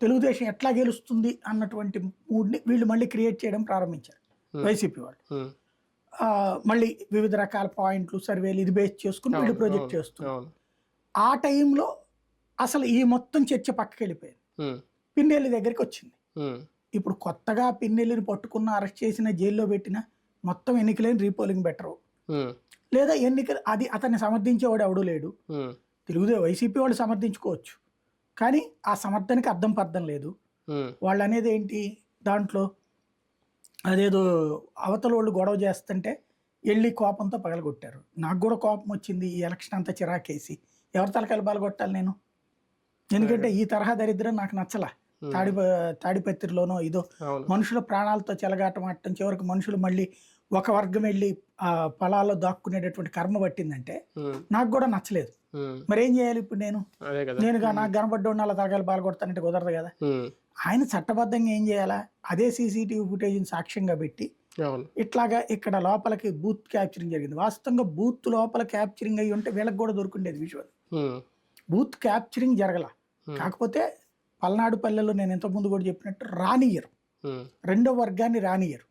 తెలుగుదేశం ఎట్లా గెలుస్తుంది అన్నటువంటి మూడ్ని వీళ్ళు మళ్ళీ క్రియేట్ చేయడం ప్రారంభించారు. వైసీపీ వాళ్ళు. ఆ, మళ్ళీ వివిధ రకాల పాయింట్లు సర్వేలు ఇది బేస్ చేసుకుని వీళ్ళు ప్రొజెక్ట్ చేస్తున్నారు ఆ టైంలో అసలు ఈ మొత్తం చర్చ పక్కకి వెళ్ళిపోయింది. ఉమ్, పిన్నెల్లి దగ్గరికి వచ్చింది. ఇప్పుడు కొత్తగా పిన్నెల్లిని పట్టుకున్న అరెస్ట్ చేసిన జైల్లో పెట్టిన మొత్తం ఎన్నికలేని రీపోలింగ్ బెటరు. లేదా ఎన్నికలు అది అతన్ని సమర్థించేవాడు ఎవడూ లేడు. తెలుగుదే వైసీపీ వాళ్ళు సమర్థించుకోవచ్చు. కానీ ఆ సమర్థనకి అర్థం పర్థం లేదు. వాళ్ళు అనేది ఏంటి? దాంట్లో అదేదో అవతల వాళ్ళు గొడవ చేస్తుంటే వెళ్ళి కోపంతో పగలగొట్టారు. నాకు కూడా కోపం వచ్చింది ఈ ఎలక్షన్ అంతా చిరాకేసి. ఎవరి తలకాయలు పగలగొట్టాలి నేను? ఎందుకంటే ఈ తరహా దరిద్రం నాకు నచ్చలా. తాడి తాడిపత్రిలోనో ఇదో మనుషుల ప్రాణాలతో చెలగాటమాడటం చివరికి మనుషులు మళ్ళీ ఒక వర్గం వెళ్ళి ఆ పొలాల్లో దాక్కునేటటువంటి కర్మ పట్టిందంటే నాకు కూడా నచ్చలేదు. మరి ఏం చేయాలి ఇప్పుడు నేను? నేను నాకు కనబడ్డ అలా తరగాలి పాల్గొడతానంటే కుదరదు కదా. ఆయన చట్టబద్ధంగా ఏం చేయాలా? అదే సీసీటీవీ ఫుటేజ్ని సాక్ష్యంగా పెట్టి ఇట్లాగా ఇక్కడ లోపలికి బూత్ క్యాప్చరింగ్ జరిగింది. వాస్తవంగా బూత్ లోపల క్యాప్చరింగ్ అయ్యి ఉంటే వీళ్ళకి కూడా దొరుకుండేది విజువల్. బూత్ క్యాప్చరింగ్ జరగల. కాకపోతే పల్నాడు పల్లెల్లో నేను ఇంతకుముందు కూడా చెప్పినట్టు రానియరు రెండో వర్గాన్ని రానియరు